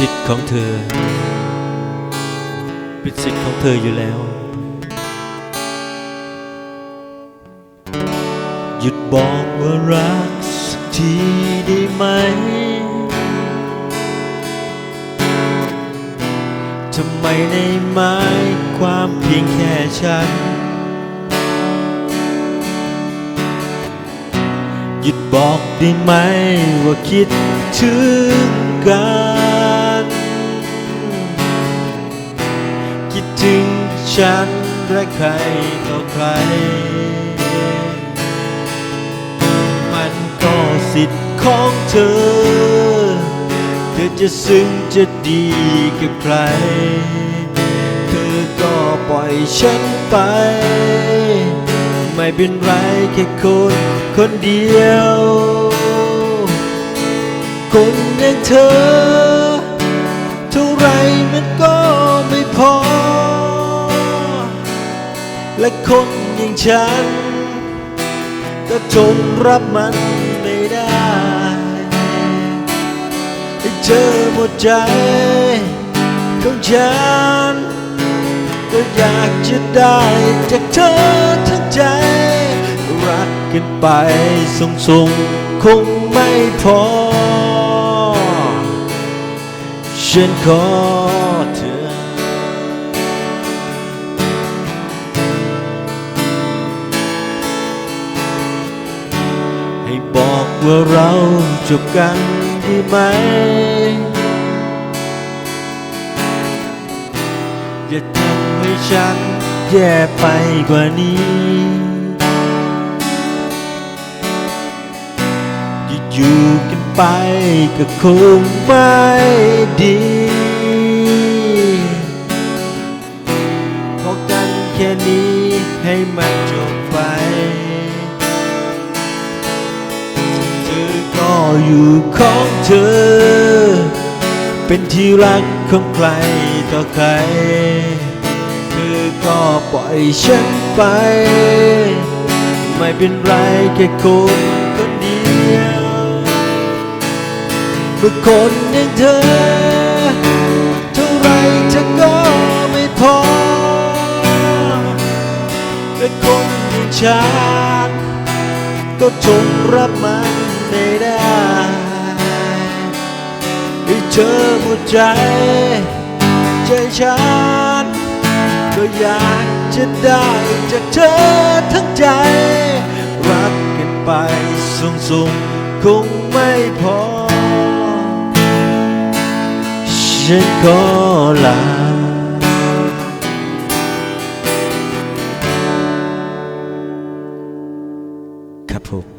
สิทธิ์ของเธอ เป็นสิทธิ์ของเธออยู่แล้ว หยุดบอกว่ารักสักทีได้ไหม ทำไมในหมายความเพียงแค่ฉัน หยุดบอกได้ไหมว่าคิดถึงกัน คิดถึงฉันและใครต่อใคร มันก็สิทธิ์ของเธอ เธอจะซึ้งจะดีกับใคร เธอก็ปล่อยฉันไป ไม่เป็นไรแค่คนคนเดียว คนอย่างเธอ และคนอย่างฉัน ก็ทนรับมันไม่ได้ให้เธอหมดใจของฉัน ก็อยากจะได้จากเธอทั้งใจ รักกันไปส่งส่งๆคงไม่พอฉันขอ บอกว่าเราจบกันได้ไหม อย่าทำให้ฉันแย่ไปกว่านี้จะอยู่กันไปก็คงไม่ดีพอกันแค่นี้ให้มันจบไป อยู่ของเธอ เป็นที่รักของใครต่อใคร เธอก็ปล่อยฉันไป ไม่เป็นไรแค่คนคนเดียวเมื่อคนอย่างเธอ เท่าไรเธอก็ไม่พอและคนอย่างฉันก็ทนรับมัน ธอหมดใจ ใจฉัน ก็อยากจะได้จากเธอทั้งใจ รักกันไปส่งส่งคงไม่พอ ฉันขอลาครับผม